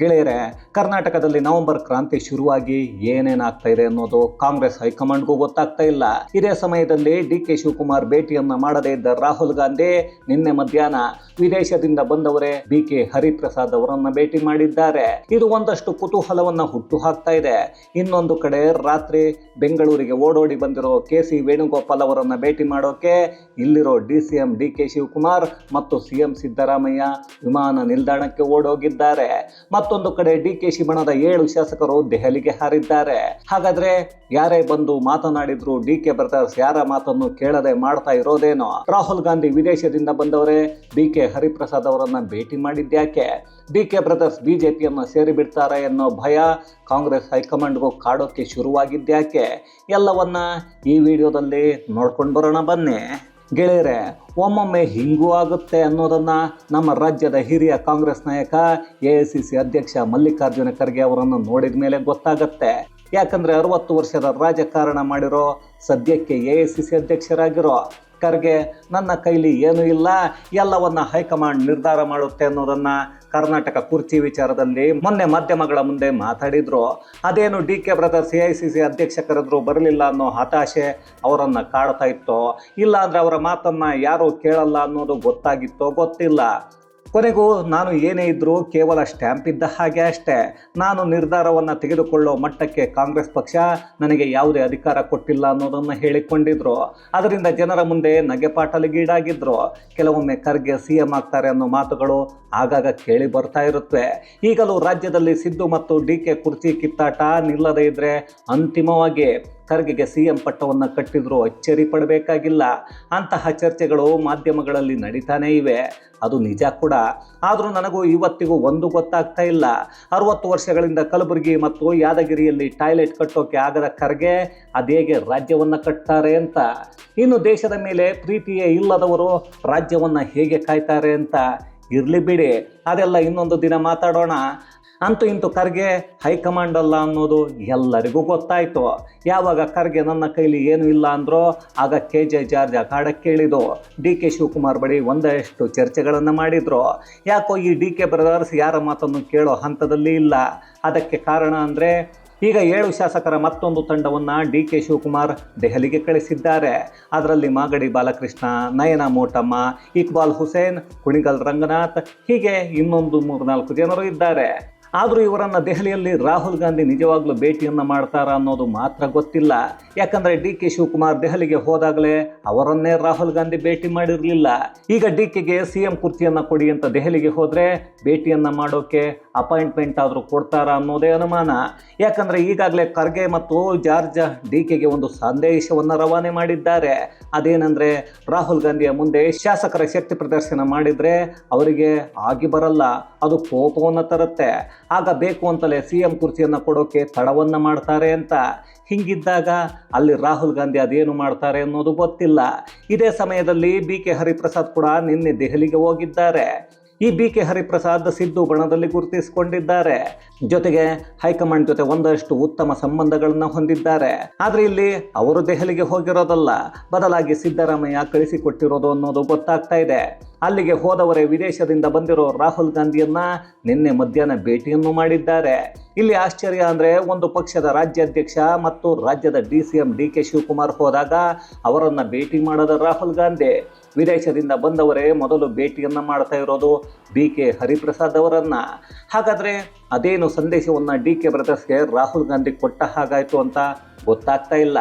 ಗೆಳೆಯರೇ, ಕರ್ನಾಟಕದಲ್ಲಿ ನವೆಂಬರ್ ಕ್ರಾಂತಿ ಶುರುವಾಗಿ ಏನೇನಾಗ್ತಾ ಇದೆ ಅನ್ನೋದು ಕಾಂಗ್ರೆಸ್ ಹೈಕಮಾಂಡ್ಗೂ ಗೊತ್ತಾಗ್ತಾ ಇಲ್ಲ. ಇದೇ ಸಮಯದಲ್ಲಿ ಡಿ ಕೆ ಶಿವಕುಮಾರ್ ಭೇಟಿಯನ್ನ ಮಾಡದೇ ಇದ್ದ ರಾಹುಲ್ ಗಾಂಧಿ ನಿನ್ನೆ ಮಧ್ಯಾಹ್ನ ವಿದೇಶದಿಂದ ಬಂದವರೇ ಬಿ ಕೆ ಹರಿಪ್ರಸಾದ್ ಅವರನ್ನ ಭೇಟಿ ಮಾಡಿದ್ದಾರೆ. ಇದು ಒಂದಷ್ಟು ಕುತೂಹಲವನ್ನ ಹುಟ್ಟು ಹಾಕ್ತಾ ಇದೆ. ಇನ್ನೊಂದು ಕಡೆ ರಾತ್ರಿ ಬೆಂಗಳೂರಿಗೆ ಓಡೋಡಿ ಬಂದಿರೋ ಕೆ ಸಿ ವೇಣುಗೋಪಾಲ್ ಅವರನ್ನ ಭೇಟಿ ಮಾಡೋಕೆ ಇಲ್ಲಿರೋ D C M D K Shivakumar ಮತ್ತು ಸಿಎಂ ಸಿದ್ದರಾಮಯ್ಯ ವಿಮಾನ ನಿಲ್ದಾಣಕ್ಕೆ ಓಡೋಗಿದ್ದಾರೆ. ಮತ್ತೊಂದು ಕಡೆ ಡಿ ಕೆ ಶಿವಣ್ಣದ ಏಳು ಶಾಸಕರು ದೆಹಲಿಗೆ ಹಾರಿದ್ದಾರೆ. ಹಾಗಾದ್ರೆ ಯಾರೇ ಬಂದು ಮಾತನಾಡಿದ್ರು ಡಿ ಕೆ ಬ್ರದರ್ಸ್ ಯಾರ ಮಾತನ್ನು ಕೇಳದೆ ಮಾಡ್ತಾ ಇರೋದೇನೋ? ರಾಹುಲ್ ಗಾಂಧಿ ವಿದೇಶದಿಂದ ಬಂದವರೇ, ಡಿ ಕೆ ಹರಿಪ್ರಸಾದ್ ಅವರನ್ನ ಭೇಟಿ ಮಾಡಿದ್ಯಾಕೆ? ಡಿ ಕೆ ಬ್ರದರ್ಸ್ ಬಿಜೆಪಿಯನ್ನು ಸೇರಿ ಬಿಡ್ತಾರೆ ಅನ್ನೋ ಭಯ ಕಾಂಗ್ರೆಸ್ ಹೈಕಮಾಂಡ್ಗೂ ಕಾಡೋಕೆ ಶುರುವಾಗಿದ್ಯಾಕೆ? ಎಲ್ಲವನ್ನ ಈ ವಿಡಿಯೋದಲ್ಲಿ ನೋಡ್ಕೊಂಡು ಬರೋಣ ಬನ್ನಿ. ಗೆಳೆಯರೆ, ಒಮ್ಮೊಮ್ಮೆ ಹಿಂಗೂ ಆಗುತ್ತೆ ಅನ್ನೋದನ್ನು ನಮ್ಮ ರಾಜ್ಯದ ಹಿರಿಯ ಕಾಂಗ್ರೆಸ್ ನಾಯಕ, ಎ ಐ ಸಿ ಸಿ ಅಧ್ಯಕ್ಷ ಮಲ್ಲಿಕಾರ್ಜುನ ಖರ್ಗೆ ಅವರನ್ನು ನೋಡಿದ ಮೇಲೆ ಗೊತ್ತಾಗತ್ತೆ. ಯಾಕಂದರೆ ಅರವತ್ತು ವರ್ಷದ ರಾಜಕಾರಣ ಮಾಡಿರೋ, ಸದ್ಯಕ್ಕೆ ಎ ಐ ಸಿ ಸಿ ಅಧ್ಯಕ್ಷರಾಗಿರೋ ಖರ್ಗೆ ನನ್ನ ಕೈಲಿ ಏನೂ ಇಲ್ಲ, ಎಲ್ಲವನ್ನ ಹೈಕಮಾಂಡ್ ನಿರ್ಧಾರ ಮಾಡುತ್ತೆ ಅನ್ನೋದನ್ನ ಕರ್ನಾಟಕ ಕುರ್ಚಿ ವಿಚಾರದಲ್ಲಿ ಮೊನ್ನೆ ಮಾಧ್ಯಮಗಳ ಮುಂದೆ ಮಾತಾಡಿದ್ರು. ಅದೇನು D K brothers A I C C ಅಧ್ಯಕ್ಷ ಬರಲಿಲ್ಲ ಅನ್ನೋ ಹತಾಶೆ ಅವರನ್ನು ಕಾಡ್ತಾ ಇತ್ತು. ಇಲ್ಲ ಅಂದ್ರೆ ಅವರ ಮಾತನ್ನ ಯಾರು ಕೇಳಲ್ಲ ಅನ್ನೋದು ಗೊತ್ತಾಗಿತ್ತೋ ಗೊತ್ತಿಲ್ಲ. ಕೊನೆಗೂ ನಾನು ಏನೇ ಇದ್ದರೂ ಕೇವಲ ಸ್ಟ್ಯಾಂಪ್ ಇದ್ದ ಹಾಗೆ ಅಷ್ಟೇ. ನಾನು ನಿರ್ಧಾರವನ್ನು ತೆಗೆದುಕೊಳ್ಳೋ ಮಟ್ಟಕ್ಕೆ ಕಾಂಗ್ರೆಸ್ ಪಕ್ಷ ನನಗೆ ಯಾವುದೇ ಅಧಿಕಾರ ಕೊಟ್ಟಿಲ್ಲ ಅನ್ನೋದನ್ನು ಹೇಳಿಕೊಂಡಿದ್ರು. ಅದರಿಂದ ಜನರ ಮುಂದೆ ನಗೆಪಾಟಲಿಗೀಡಾಗಿದ್ದರು ಕೆಲವೊಮ್ಮೆ ಖರ್ಗೆ ಸಿ ಎಂ ಆಗ್ತಾರೆ ಅನ್ನೋ ಮಾತುಗಳು ಆಗಾಗ ಕೇಳಿ ಬರ್ತಾ ಇರುತ್ತವೆ ಈಗಲೂ ರಾಜ್ಯದಲ್ಲಿ ಸಿದ್ದು ಮತ್ತು ಡಿ ಕೆ ಕುರ್ಚಿ ಕಿತ್ತಾಟ ನಿಲ್ಲದೇ ಇದ್ದರೆ ಅಂತಿಮವಾಗಿ ಖರ್ಗೆಗೆ ಸಿಎಂ ಪಟ್ಟವನ್ನು ಕಟ್ಟಿದ್ರು ಅಚ್ಚರಿ ಪಡಬೇಕಾಗಿಲ್ಲ. ಅಂತಹ ಚರ್ಚೆಗಳು ಮಾಧ್ಯಮಗಳಲ್ಲಿ ನಡೀತಾನೇ ಇವೆ. ಅದು ನಿಜ ಕೂಡ. ಆದರೂ ನನಗೂ ಇವತ್ತಿಗೂ ಒಂದು ಗೊತ್ತಾಗ್ತಾ ಇಲ್ಲ. ಅರವತ್ತು ವರ್ಷಗಳಿಂದ ಕಲಬುರಗಿ ಮತ್ತು ಯಾದಗಿರಿಯಲ್ಲಿ ಟಾಯ್ಲೆಟ್ ಕಟ್ಟೋಕೆ ಆಗದ ಖರ್ಗೆ ಅದೇಗೆ ರಾಜ್ಯವನ್ನು ಕಟ್ತಾರೆ ಅಂತ. ಇನ್ನು ದೇಶದ ಮೇಲೆ ಪ್ರೀತಿಯೇ ಇಲ್ಲದವರು ರಾಜ್ಯವನ್ನು ಹೇಗೆ ಕಾಯ್ತಾರೆ ಅಂತ. ಇರಲಿ ಬಿಡಿ. ಅದೆಲ್ಲ ಇನ್ನೊಂದು ದಿನ ಮಾತಾಡೋಣ. ಅಂತೂ ಇಂತೂ ಖರ್ಗೆ ಹೈಕಮಾಂಡ್ ಅಲ್ಲ ಅನ್ನೋದು ಎಲ್ಲರಿಗೂ ಗೊತ್ತಾಯಿತು. ಯಾವಾಗ ಖರ್ಗೆ ನನ್ನ ಕೈಲಿ ಏನು ಇಲ್ಲ ಅಂದ್ರೋ ಆಗ ಕೆ ಜೆ ಜಾರ್ಜ್ ಅಖಾಡಕ್ಕೆ ಕೇಳಿದು ಡಿ ಕೆ ಶಿವಕುಮಾರ್ ಬಳಿ ಒಂದಷ್ಟು ಚರ್ಚೆಗಳನ್ನು ಮಾಡಿದ್ರು. ಯಾಕೋ ಈ ಡಿ ಕೆ ಬ್ರದರ್ಸ್ ಯಾರ ಮಾತನ್ನು ಕೇಳೋ ಹಂತದಲ್ಲಿ ಇಲ್ಲ. ಅದಕ್ಕೆ ಕಾರಣ ಅಂದರೆ ಈಗ ಏಳು ಶಾಸಕರ ಮತ್ತೊಂದು ತಂಡವನ್ನು ಡಿ ಕೆ ಶಿವಕುಮಾರ್ ದೆಹಲಿಗೆ ಕಳಿಸಿದ್ದಾರೆ. ಅದರಲ್ಲಿ ಮಾಗಡಿ ಬಾಲಕೃಷ್ಣ, ನಯನ ಮೋಟಮ್ಮ, ಇಕ್ಬಾಲ್ ಹುಸೇನ್, ಕುಣಿಗಲ್ ರಂಗನಾಥ್ ಹೀಗೆ ಇನ್ನೊಂದು ಮೂರ್ನಾಲ್ಕು ಜನರು ಇದ್ದಾರೆ. ಆದರೂ ಇವರನ್ನು ದೆಹಲಿಯಲ್ಲಿ ರಾಹುಲ್ ಗಾಂಧಿ ನಿಜವಾಗ್ಲೂ ಭೇಟಿಯನ್ನು ಮಾಡ್ತಾರಾ ಅನ್ನೋದು ಮಾತ್ರ ಗೊತ್ತಿಲ್ಲ. ಯಾಕಂದರೆ ಡಿ ಕೆ ಶಿವಕುಮಾರ್ ದೆಹಲಿಗೆ ಹೋದಾಗಲೇ ಅವರನ್ನೇ ರಾಹುಲ್ ಗಾಂಧಿ ಭೇಟಿ ಮಾಡಿರಲಿಲ್ಲ. ಈಗ ಡಿ ಕೆಗೆ ಸಿ ಎಂ ಕುರ್ಚಿಯನ್ನು ಕೊಡಿ ಅಂತ ದೆಹಲಿಗೆ ಹೋದರೆ ಭೇಟಿಯನ್ನು ಮಾಡೋಕೆ ಅಪಾಯಿಂಟ್ಮೆಂಟ್ ಆದರೂ ಕೊಡ್ತಾರಾ ಅನ್ನೋದೇ ಅನುಮಾನ. ಯಾಕಂದರೆ ಈಗಾಗಲೇ ಖರ್ಗೆ ಮತ್ತು ಜಾರ್ಜ್ ಡಿ ಕೆಗೆ ಒಂದು ಸಂದೇಶವನ್ನು ರವಾನೆ ಮಾಡಿದ್ದಾರೆ. ಅದೇನೆಂದರೆ ರಾಹುಲ್ ಗಾಂಧಿಯ ಮುಂದೆ ಶಾಸಕರ ಶಕ್ತಿ ಪ್ರದರ್ಶನ ಮಾಡಿದರೆ ಅವರಿಗೆ ಆಗಿ ಬರಲ್ಲ. ಅದು ಕೋಪವನ್ನು ತರುತ್ತೆ. ಆಗ ಬೇಕು ಅಂತಲೇ ಸಿ ಎಂ ಕುರ್ಚಿಯನ್ನು ಕೊಡೋಕೆ ತಡವನ್ನು ಮಾಡ್ತಾರೆ ಅಂತ. ಹಿಂಗಿದ್ದಾಗ ಅಲ್ಲಿ ರಾಹುಲ್ ಗಾಂಧಿ ಅದೇನು ಮಾಡ್ತಾರೆ ಅನ್ನೋದು ಗೊತ್ತಿಲ್ಲ. ಇದೇ ಸಮಯದಲ್ಲಿ ಬಿ ಕೆ ಹರಿಪ್ರಸಾದ್ ಕೂಡ ನಿನ್ನೆ ದೆಹಲಿಗೆ ಹೋಗಿದ್ದಾರೆ. ಈ ಬಿ ಕೆ ಹರಿಪ್ರಸಾದ್ ಸಿದ್ದು ಬಣದಲ್ಲಿ ಗುರುತಿಸಿಕೊಂಡಿದ್ದಾರೆ. ಜೊತೆಗೆ ಹೈಕಮಾಂಡ್ ಜೊತೆ ಒಂದಷ್ಟು ಉತ್ತಮ ಸಂಬಂಧಗಳನ್ನು ಹೊಂದಿದ್ದಾರೆ. ಆದರೆ ಇಲ್ಲಿ ಅವರು ದೆಹಲಿಗೆ ಹೋಗಿರೋದಲ್ಲ. ಬದಲಾಗಿ ಸಿದ್ದರಾಮಯ್ಯ ಕಳಿಸಿಕೊಟ್ಟಿರೋದು ಅನ್ನೋದು ಗೊತ್ತಾಗ್ತಾ ಇದೆ. ಅಲ್ಲಿಗೆ ಹೋದವರೇ ವಿದೇಶದಿಂದ ಬಂದಿರೋ ರಾಹುಲ್ ಗಾಂಧಿಯನ್ನ ನಿನ್ನೆ ಮಧ್ಯಾಹ್ನ ಭೇಟಿಯನ್ನು ಮಾಡಿದ್ದಾರೆ. ಇಲ್ಲಿ ಆಶ್ಚರ್ಯ ಅಂದರೆ ಒಂದು ಪಕ್ಷದ ರಾಜ್ಯಾಧ್ಯಕ್ಷ ಮತ್ತು ರಾಜ್ಯದ D C M D K Shivakumar ಹೋದಾಗ ಅವರನ್ನು ಭೇಟಿ ಮಾಡದ ರಾಹುಲ್ ಗಾಂಧಿ. ವಿದೇಶದಿಂದ ಬಂದವರೇ ಮೊದಲು ಭೇಟಿಯನ್ನು ಮಾಡ್ತಾ ಇರೋದು ಬಿ ಕೆ ಹರಿಪ್ರಸಾದ್ ಅವರನ್ನ. ಹಾಗಾದರೆ ಅದೇನು ಸಂದೇಶವನ್ನು ಡಿ ಕೆ ಬ್ರದರ್ಸ್ಗೆ ರಾಹುಲ್ ಗಾಂಧಿ ಕೊಟ್ಟ ಹಾಗಾಯಿತು ಅಂತ ಗೊತ್ತಾಗ್ತಾ ಇಲ್ಲ.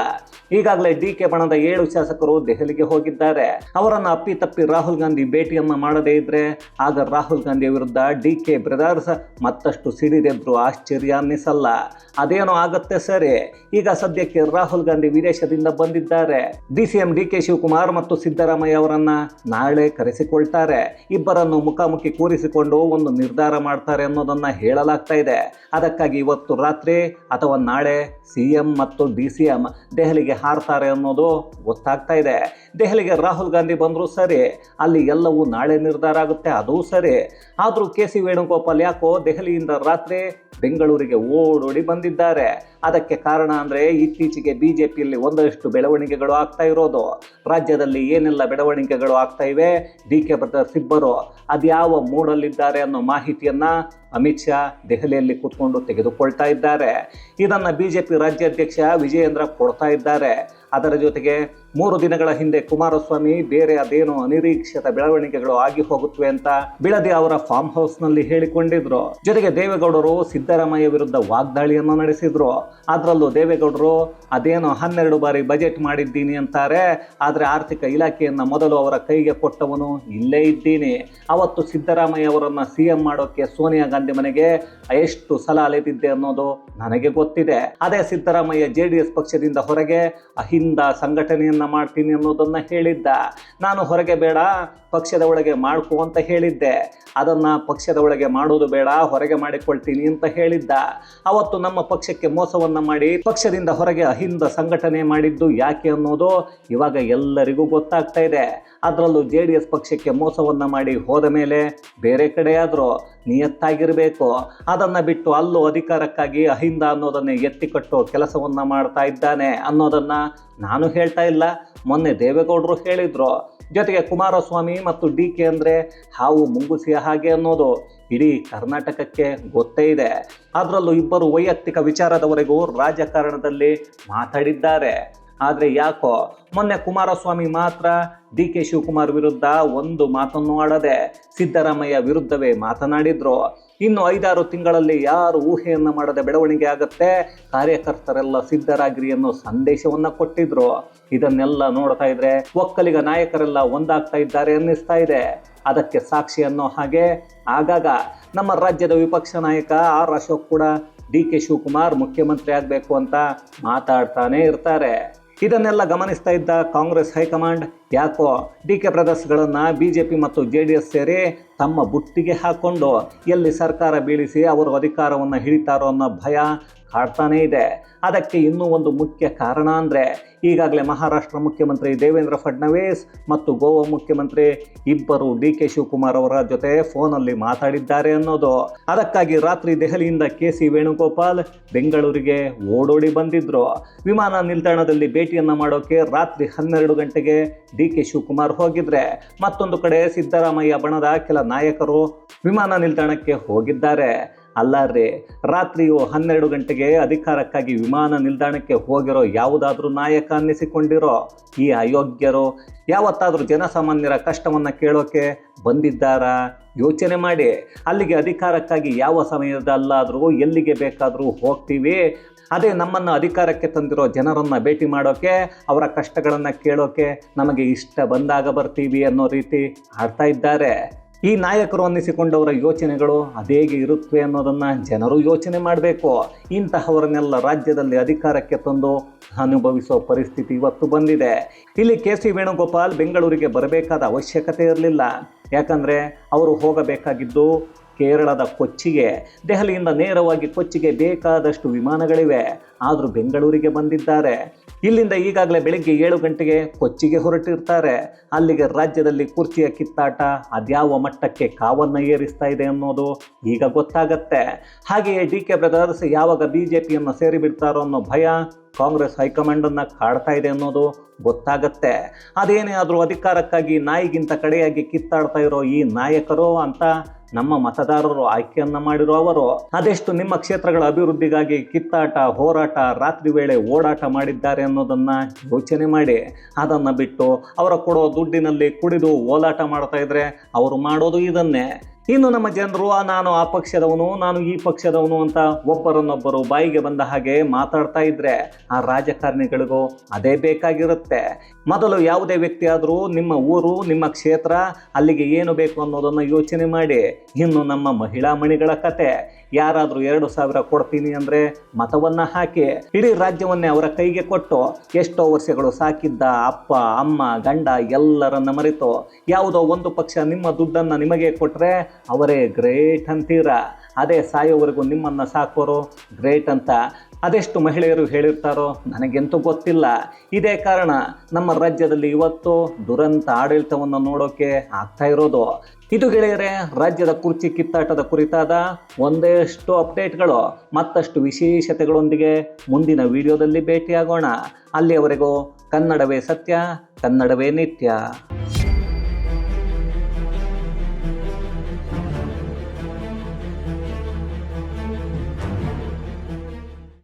ಈಗಾಗಲೇ ಡಿ ಕೆ ಬಣದ ಏಳು ಶಾಸಕರು ದೆಹಲಿಗೆ ಹೋಗಿದ್ದಾರೆ. ಅವರನ್ನು ಅಪ್ಪಿತಪ್ಪಿ ರಾಹುಲ್ ಗಾಂಧಿ ಭೇಟಿಯನ್ನು ಮಾಡದೇ ಇದ್ರೆ ಆಗ ರಾಹುಲ್ ಗಾಂಧಿ ವಿರುದ್ಧ ಡಿ ಕೆ ಬ್ರದರ್ಸ್ ಮತ್ತಷ್ಟು ಸಿಡಿದೆದ್ರು ಆಶ್ಚರ್ಯ ಅನ್ನಿಸಲ್ಲ. ಅದೇನೋ ಆಗತ್ತೆ ಸರಿ. ಈಗ ಸದ್ಯಕ್ಕೆ ರಾಹುಲ್ ಗಾಂಧಿ ವಿದೇಶದಿಂದ ಬಂದಿದ್ದಾರೆ. D C D K Shivakumar ಮತ್ತು ಸಿದ್ದರಾಮಯ್ಯ ಅವರನ್ನ ನಾಳೆ ಕರೆಸಿಕೊಳ್ತಾರೆ. ಇಬ್ಬರನ್ನು ಮುಖಾಮುಖಿ ಕೂರಿಸಿಕೊಂಡು ಒಂದು ನಿರ್ಧಾರ ಮಾಡ್ತಾರೆ ಅನ್ನೋದನ್ನ ಹೇಳಲಾಗ್ತಾ ಇದೆ. ಅದಕ್ಕಾಗಿ ಇವತ್ತು ರಾತ್ರಿ ಅಥವಾ ನಾಳೆ ಸಿಎಂ ಮತ್ತು ಡಿ ಸಿ ಎಂ ದೆಹಲಿಗೆ ಹಾರ್ತಾರೆ ಅನ್ನೋದು ಗೊತ್ತಾಗ್ತಾ ಇದೆ. ದೆಹಲಿಗೆ ರಾಹುಲ್ ಗಾಂಧಿ ಬಂದರೂ ಸರಿ, ಅಲ್ಲಿ ಎಲ್ಲವೂ ನಾಳೆ ನಿರ್ಧಾರ ಆಗುತ್ತೆ, ಅದೂ ಸರಿ. ಆದರೂ ಕೆ ಸಿ ವೇಣುಗೋಪಾಲ್ ಯಾಕೋ ದೆಹಲಿಯಿಂದ ರಾತ್ರಿ ಬೆಂಗಳೂರಿಗೆ ಓಡೋಡಿ ಬಂದಿದ್ದಾರೆ. ಅದಕ್ಕೆ ಕಾರಣ ಅಂದರೆ ಇತ್ತೀಚೆಗೆ ಬಿ ಜೆ ಪಿಯಲ್ಲಿ ಒಂದಷ್ಟು ಬೆಳವಣಿಗೆಗಳು ಆಗ್ತಾ ಇರೋದು. ರಾಜ್ಯದಲ್ಲಿ ಏನೆಲ್ಲ ಬೆಳವಣಿಗೆಗಳು ಆಗ್ತಾ ಇವೆ? ಡಿ ಕೆ ಬ್ರದರ್ಸ್ ಇಬ್ಬರು. ಅದ್ಯಾವ ಮೂಡಲ್ಲಿದ್ದಾರೆ ಅನ್ನೋ ಮಾಹಿತಿಯನ್ನು ಅಮಿತ್ ಶಾ ದೆಹಲಿಯಲ್ಲಿ ಕೂತ್ಕೊಂಡು ತೆಗೆದುಕೊಳ್ತಾ ಇದ್ದಾರೆ. ಇದನ್ನು ಬಿ ಜೆ ಪಿ ರಾಜ್ಯಾಧ್ಯಕ್ಷ ವಿಜಯೇಂದ್ರ ಕೊಡ್ತಾ ಇದ್ದಾರೆ. ಅದರ ಜೊತೆಗೆ ಮೂರು ದಿನಗಳ ಹಿಂದೆ ಕುಮಾರಸ್ವಾಮಿ ಬೇರೆ ಅದೇನು ಅನಿರೀಕ್ಷಿತ ಬೆಳವಣಿಗೆಗಳು ಆಗಿ ಹೋಗುತ್ತವೆ ಅಂತ ಬಿಳದಿ ಅವರ ಫಾರ್ಮ್ ಹೌಸ್ನಲ್ಲಿ ಹೇಳಿಕೊಂಡಿದ್ರು. ಜೊತೆಗೆ ದೇವೇಗೌಡರು ಸಿದ್ದರಾಮಯ್ಯ ವಿರುದ್ಧ ವಾಗ್ದಾಳಿಯನ್ನು ನಡೆಸಿದ್ರು. ಅದರಲ್ಲೂ ದೇವೇಗೌಡರು, ಅದೇನು ಹನ್ನೆರಡು ಬಾರಿ ಬಜೆಟ್ ಮಾಡಿದ್ದೀನಿ ಅಂತಾರೆ. ಆದ್ರೆ ಆರ್ಥಿಕ ಇಲಾಖೆಯನ್ನ ಮೊದಲು ಅವರ ಕೈಗೆ ಕೊಟ್ಟವನು ಇಲ್ಲೇ ಇದ್ದೀನಿ. ಅವತ್ತು ಸಿದ್ದರಾಮಯ್ಯ ಅವರನ್ನ ಸಿಎಂ ಮಾಡೋಕೆ ಸೋನಿಯಾ ಗಾಂಧಿ ಮನೆಗೆ ಎಷ್ಟು ಸಲ ಅಲೆದಿದ್ದೆ ಅನ್ನೋದು ನನಗೆ ಗೊತ್ತಿದೆ. ಅದೇ ಸಿದ್ದರಾಮಯ್ಯ ಜೆ ಡಿ ಎಸ್ ಪಕ್ಷದಿಂದ ಹೊರಗೆ ಅಹಿಂದ ಸಂಘಟನೆಯನ್ನ ಮಾಡ್ತೀನಿ ಅನ್ನೋದನ್ನ ಹೇಳಿದ್ದ. ನಾನು ಹೊರಗೆ ಬೇಡ, ಪಕ್ಷದ ಒಳಗೆ ಮಾಡ್ಕೊ ಅಂತ ಹೇಳಿದ್ದೆ. ಅದನ್ನ ಪಕ್ಷದ ಒಳಗೆ ಮಾಡೋದು ಬೇಡ, ಹೊರಗೆ ಮಾಡಿಕೊಳ್ತೀನಿ ಅಂತ ಹೇಳಿದ್ದ. ಅವತ್ತು ನಮ್ಮ ಪಕ್ಷಕ್ಕೆ ಮೋಸವನ್ನ ಮಾಡಿ, ಪಕ್ಷದಿಂದ ಹೊರಗೆ ಅಹಿಂದ ಸಂಘಟನೆ ಮಾಡಿದ್ದು ಯಾಕೆ ಅನ್ನೋದು ಇವಾಗ ಎಲ್ಲರಿಗೂ ಗೊತ್ತಾಗ್ತಾ ಇದೆ. ಅದರಲ್ಲೂ ಜೆ ಡಿ ಎಸ್ ಪಕ್ಷಕ್ಕೆ ಮೋಸವನ್ನು ಮಾಡಿ ಹೋದ ಮೇಲೆ ಬೇರೆ ಕಡೆಯಾದರೂ ನಿಯತ್ತಾಗಿರಬೇಕು. ಅದನ್ನು ಬಿಟ್ಟು ಅಲ್ಲೂ ಅಧಿಕಾರಕ್ಕಾಗಿ ಅಹಿಂದ ಅನ್ನೋದನ್ನೇ ಎತ್ತಿಕಟ್ಟು ಕೆಲಸವನ್ನು ಮಾಡ್ತಾ ಇದ್ದಾನೆ ಅನ್ನೋದನ್ನು ನಾನು ಹೇಳ್ತಾ ಇಲ್ಲ. ಮೊನ್ನೆ ದೇವೇಗೌಡರು ಹೇಳಿದರು. ಜೊತೆಗೆ ಕುಮಾರಸ್ವಾಮಿ ಮತ್ತು ಡಿ ಕೆ ಅಂದರೆ ಹಾವು ಮುಂಗುಸಿಯ ಹಾಗೆ ಅನ್ನೋದು ಇಡೀ ಕರ್ನಾಟಕಕ್ಕೆ ಗೊತ್ತೇ ಇದೆ. ಅದರಲ್ಲೂ ಇಬ್ಬರು ವೈಯಕ್ತಿಕ ವಿಚಾರದವರೆಗೂ ರಾಜಕಾರಣದಲ್ಲಿ ಮಾತಾಡಿದ್ದಾರೆ. ಆದರೆ ಯಾಕೋ? ಮೊನ್ನೆ ಕುಮಾರಸ್ವಾಮಿ ಮಾತ್ರ ಡಿ ಕೆ ಶಿವಕುಮಾರ್ ವಿರುದ್ಧ ಒಂದು ಮಾತನ್ನು ಆಡದೆ ಸಿದ್ದರಾಮಯ್ಯ ವಿರುದ್ಧವೇ ಮಾತನಾಡಿದ್ರು. ಇನ್ನು ಐದಾರು ತಿಂಗಳಲ್ಲಿ ಯಾರು ಊಹೆಯನ್ನ ಮಾಡದೆ ಬೆಳವಣಿಗೆ ಆಗತ್ತೆ? ಕಾರ್ಯಕರ್ತರೆಲ್ಲ ಸಿದ್ಧರಾಗಿರಿ ಅನ್ನೋ ಸಂದೇಶವನ್ನ ಕೊಟ್ಟಿದ್ರು. ಇದನ್ನೆಲ್ಲ ನೋಡ್ತಾ ಇದ್ರೆ ಒಕ್ಕಲಿಗ ನಾಯಕರೆಲ್ಲ ಒಂದಾಗ್ತಾ ಇದ್ದಾರೆ ಅನ್ನಿಸ್ತಾ ಇದೆ. ಅದಕ್ಕೆ ಸಾಕ್ಷಿ ಅನ್ನೋ ಹಾಗೆ ಆಗಾಗ ನಮ್ಮ ರಾಜ್ಯದ ವಿಪಕ್ಷ ನಾಯಕ ಆರ್ ಅಶೋಕ್ ಕೂಡ ಡಿ ಕೆ ಶಿವಕುಮಾರ್ ಮುಖ್ಯಮಂತ್ರಿ ಆಗಬೇಕು ಅಂತ ಮಾತಾಡ್ತಾನೆ ಇರ್ತಾರೆ. ಇದನ್ನೆಲ್ಲ ಗಮನಿಸ್ತಾ ಇದ್ದ ಕಾಂಗ್ರೆಸ್ ಹೈಕಮಾಂಡ್ ಯಾಕೋ ಡಿ ಕೆ ಬ್ರದರ್ಸ್ಗಳನ್ನು ಬಿ ಜೆ ಪಿ ಮತ್ತು ಜೆ ಡಿ ಎಸ್ ಸೇರಿ ತಮ್ಮ ಬುಟ್ಟಿಗೆ ಹಾಕ್ಕೊಂಡು ಎಲ್ಲಿ ಸರ್ಕಾರ ಬೀಳಿಸಿ ಅವರು ಅಧಿಕಾರವನ್ನು ಹಿಡಿತಾರೋ ಅನ್ನೋ ಭಯ ಕಾಡ್ತಾನೇ ಇದೆ. ಅದಕ್ಕೆ ಇನ್ನೂ ಒಂದು ಮುಖ್ಯ ಕಾರಣ ಅಂದರೆ ಈಗಾಗಲೇ ಮಹಾರಾಷ್ಟ್ರ ಮುಖ್ಯಮಂತ್ರಿ ದೇವೇಂದ್ರ ಫಡ್ನವೀಸ್ ಮತ್ತು ಗೋವಾ ಮುಖ್ಯಮಂತ್ರಿ ಇಬ್ಬರು ಡಿ ಕೆ ಶಿವಕುಮಾರ್ ಅವರ ಜೊತೆ ಫೋನಲ್ಲಿ ಮಾತಾಡಿದ್ದಾರೆ ಅನ್ನೋದು. ಅದಕ್ಕಾಗಿ ರಾತ್ರಿ ದೆಹಲಿಯಿಂದ ಕೆ ಸಿ ವೇಣುಗೋಪಾಲ್ ಬೆಂಗಳೂರಿಗೆ ಓಡೋಡಿ ಬಂದಿದ್ದರು ವಿಮಾನ ನಿಲ್ದಾಣದಲ್ಲಿ ಭೇಟಿಯನ್ನು ಮಾಡೋಕೆ ರಾತ್ರಿ ಹನ್ನೆರಡು ಗಂಟೆಗೆ ಡಿ ಕೆ ಶಿವಕುಮಾರ್ ಹೋಗಿದ್ರೆ ಮತ್ತೊಂದು ಕಡೆ ಸಿದ್ದರಾಮಯ್ಯ ಬಣದ ಕೆಲ ನಾಯಕರು ವಿಮಾನ ನಿಲ್ದಾಣಕ್ಕೆ ಹೋಗಿದ್ದಾರೆ. ಅಲ್ಲಾರ್ರಿ ರಾತ್ರಿಯು ಹನ್ನೆರಡು ಗಂಟೆಗೆ ಅಧಿಕಾರಕ್ಕಾಗಿ ವಿಮಾನ ನಿಲ್ದಾಣಕ್ಕೆ ಹೋಗಿರೋ ಯಾವುದಾದ್ರೂ ನಾಯಕ ಅನ್ನಿಸಿಕೊಂಡಿರೋ ಈ ಅಯೋಗ್ಯರು ಯಾವತ್ತಾದರೂ ಜನಸಾಮಾನ್ಯರ ಕಷ್ಟವನ್ನು ಕೇಳೋಕೆ ಬಂದಿದ್ದಾರಾ? ಯೋಚನೆ ಮಾಡಿ. ಅಲ್ಲಿಗೆ ಅಧಿಕಾರಕ್ಕಾಗಿ ಯಾವ ಸಮಯದಲ್ಲಾದರೂ ಎಲ್ಲಿಗೆ ಬೇಕಾದರೂ ಹೋಗ್ತೀವಿ. ಅದೇ ನಮ್ಮನ್ನು ಅಧಿಕಾರಕ್ಕೆ ತಂದಿರೋ ಜನರನ್ನು ಭೇಟಿ ಮಾಡೋಕ್ಕೆ ಅವರ ಕಷ್ಟಗಳನ್ನು ಕೇಳೋಕೆ ನಮಗೆ ಇಷ್ಟ ಬಂದಾಗ ಬರ್ತೀವಿ ಅನ್ನೋ ರೀತಿ ಆಡ್ತಾ ಇದ್ದಾರೆ. ಈ ನಾಯಕರು ಅನ್ನಿಸಿಕೊಂಡವರ ಯೋಚನೆಗಳು ಅದೇಗೆ ಇರುತ್ತವೆ ಅನ್ನೋದನ್ನು ಜನರು ಯೋಚನೆ ಮಾಡಬೇಕು. ಇಂತಹವರನ್ನೆಲ್ಲ ರಾಜ್ಯದಲ್ಲಿ ಅಧಿಕಾರಕ್ಕೆ ತಂದು ಅನುಭವಿಸೋ ಪರಿಸ್ಥಿತಿ ಇವತ್ತು ಬಂದಿದೆ. ಇಲ್ಲಿ ಕೆ ಸಿ ವೇಣುಗೋಪಾಲ್ ಬೆಂಗಳೂರಿಗೆ ಬರಬೇಕಾದ ಅವಶ್ಯಕತೆ ಇರಲಿಲ್ಲ. ಯಾಕಂದರೆ ಅವರು ಹೋಗಬೇಕಾಗಿದ್ದು ಕೇರಳದ ಕೊಚ್ಚಿಗೆ, ದೆಹಲಿಯಿಂದ ನೇರವಾಗಿ ಕೊಚ್ಚಿಗೆ ಬೇಕಾದಷ್ಟು ವಿಮಾನಗಳಿವೆ. ಆದರೂ ಬೆಂಗಳೂರಿಗೆ ಬಂದಿದ್ದಾರೆ. ಇಲ್ಲಿಂದ ಈಗಾಗಲೇ ಬೆಳಿಗ್ಗೆ ಏಳು ಗಂಟೆಗೆ ಕೊಚ್ಚಿಗೆ ಹೊರಟಿರ್ತಾರೆ. ಅಲ್ಲಿಗೆ ರಾಜ್ಯದಲ್ಲಿ ಕುರ್ಚಿಯ ಕಿತ್ತಾಟ ಅದ್ಯಾವ ಮಟ್ಟಕ್ಕೆ ಕಾವನ್ನು ಏರಿಸ್ತಾ ಇದೆ ಅನ್ನೋದು ಈಗ ಗೊತ್ತಾಗತ್ತೆ. ಹಾಗೆಯೇ ಡಿ ಕೆ ಬ್ರದರ್ಸ್ ಯಾವಾಗ ಬಿ ಜೆ ಪಿಯನ್ನು ಸೇರಿಬಿಡ್ತಾರೋ ಅನ್ನೋ ಭಯ ಕಾಂಗ್ರೆಸ್ ಹೈಕಮಾಂಡನ್ನು ಕಾಡ್ತಾ ಇದೆ ಅನ್ನೋದು ಗೊತ್ತಾಗತ್ತೆ. ಅದೇನೇ ಆದರೂ ಅಧಿಕಾರಕ್ಕಾಗಿ ನಾಯಿಗಿಂತ ಕಡೆಯಾಗಿ ಕಿತ್ತಾಡ್ತಾ ಇರೋ ಈ ನಾಯಕರು ಅಂತ ನಮ್ಮ ಮತದಾರರು ಆಯ್ಕೆಯನ್ನ ಮಾಡಿರೋ ಅವರು ಅದೆಷ್ಟು ನಿಮ್ಮ ಕ್ಷೇತ್ರಗಳ ಅಭಿವೃದ್ಧಿಗಾಗಿ ಕಿತ್ತಾಟ, ಹೋರಾಟ, ರಾತ್ರಿ ವೇಳೆ ಓಡಾಟ ಮಾಡಿದ್ದಾರೆ ಅನ್ನೋದನ್ನ ಯೋಚನೆ ಮಾಡಿ, ಅದನ್ನ ಬಿಟ್ಟು ಅವರ ಕೊಡೋ ದುಡ್ಡಿನಲ್ಲಿ ಕುಡಿದು ಓಲಾಟ ಮಾಡ್ತಾ ಇದ್ರೆ ಅವರು ಮಾಡೋದು ಇದನ್ನೇ. ಇನ್ನು ನಮ್ಮ ಜನರು ನಾನು ಆ ಪಕ್ಷದವನು, ನಾನು ಈ ಪಕ್ಷದವನು ಅಂತ ಒಬ್ಬರನ್ನೊಬ್ಬರು ಬಾಯಿಗೆ ಬಂದ ಹಾಗೆ ಮಾತಾಡ್ತಾ ಇದ್ರೆ ಆ ರಾಜಕಾರಣಿಗಳಿಗೂ ಅದೇ ಬೇಕಾಗಿರುತ್ತೆ. ಮೊದಲು ಯಾವುದೇ ವ್ಯಕ್ತಿ ಆದರೂ ನಿಮ್ಮ ಊರು, ನಿಮ್ಮ ಕ್ಷೇತ್ರ, ಅಲ್ಲಿಗೆ ಏನು ಬೇಕು ಅನ್ನೋದನ್ನು ಯೋಚನೆ ಮಾಡಿ. ಇನ್ನು ನಮ್ಮ ಮಹಿಳಾ ಮಣಿಗಳ ಕತೆ. ಯಾರಾದರೂ ಎರಡು ಸಾವಿರ ಕೊಡ್ತೀನಿ ಅಂದರೆ ಮತವನ್ನು ಹಾಕಿ ಇಡೀ ರಾಜ್ಯವನ್ನೇ ಅವರ ಕೈಗೆ ಕೊಟ್ಟು ಎಷ್ಟೋ ವರ್ಷಗಳು ಸಾಕಿದ್ದ ಅಪ್ಪ, ಅಮ್ಮ, ಗಂಡ ಎಲ್ಲರನ್ನ ಮರೆತು ಯಾವುದೋ ಒಂದು ಪಕ್ಷ ನಿಮ್ಮ ದುಡ್ಡನ್ನು ನಿಮಗೆ ಕೊಟ್ಟರೆ ಅವರೇ ಗ್ರೇಟ್ ಅಂತೀರ. ಅದೇ ಸಾಯೋವರೆಗೂ ನಿಮ್ಮನ್ನು ಸಾಕೋರು ಗ್ರೇಟ್ ಅಂತ. ಅದೆಷ್ಟು ಮಹಿಳೆಯರು ಹೇಳಿರ್ತಾರೋ ನನಗೆಂತೂ ಗೊತ್ತಿಲ್ಲ. ಇದೇ ಕಾರಣ ನಮ್ಮ ರಾಜ್ಯದಲ್ಲಿ ಇವತ್ತು ದುರಂತ ಆಡಳಿತವನ್ನು ನೋಡೋಕೆ ಆಗ್ತಾ ಇರೋದು. ಇದು ಗೆಳೆಯರೆ, ರಾಜ್ಯದ ಕುರ್ಚಿ ಕಿತ್ತಾಟದ ಕುರಿತಾದ ಒಂದಷ್ಟು ಅಪ್ಡೇಟ್ಗಳು, ಮತ್ತಷ್ಟು ವಿಶೇಷತೆಗಳೊಂದಿಗೆ ಮುಂದಿನ ವಿಡಿಯೋದಲ್ಲಿ ಭೇಟಿಯಾಗೋಣ. ಅಲ್ಲಿಯವರೆಗೂ ಕನ್ನಡವೇ ಸತ್ಯ, ಕನ್ನಡವೇ ನಿತ್ಯ.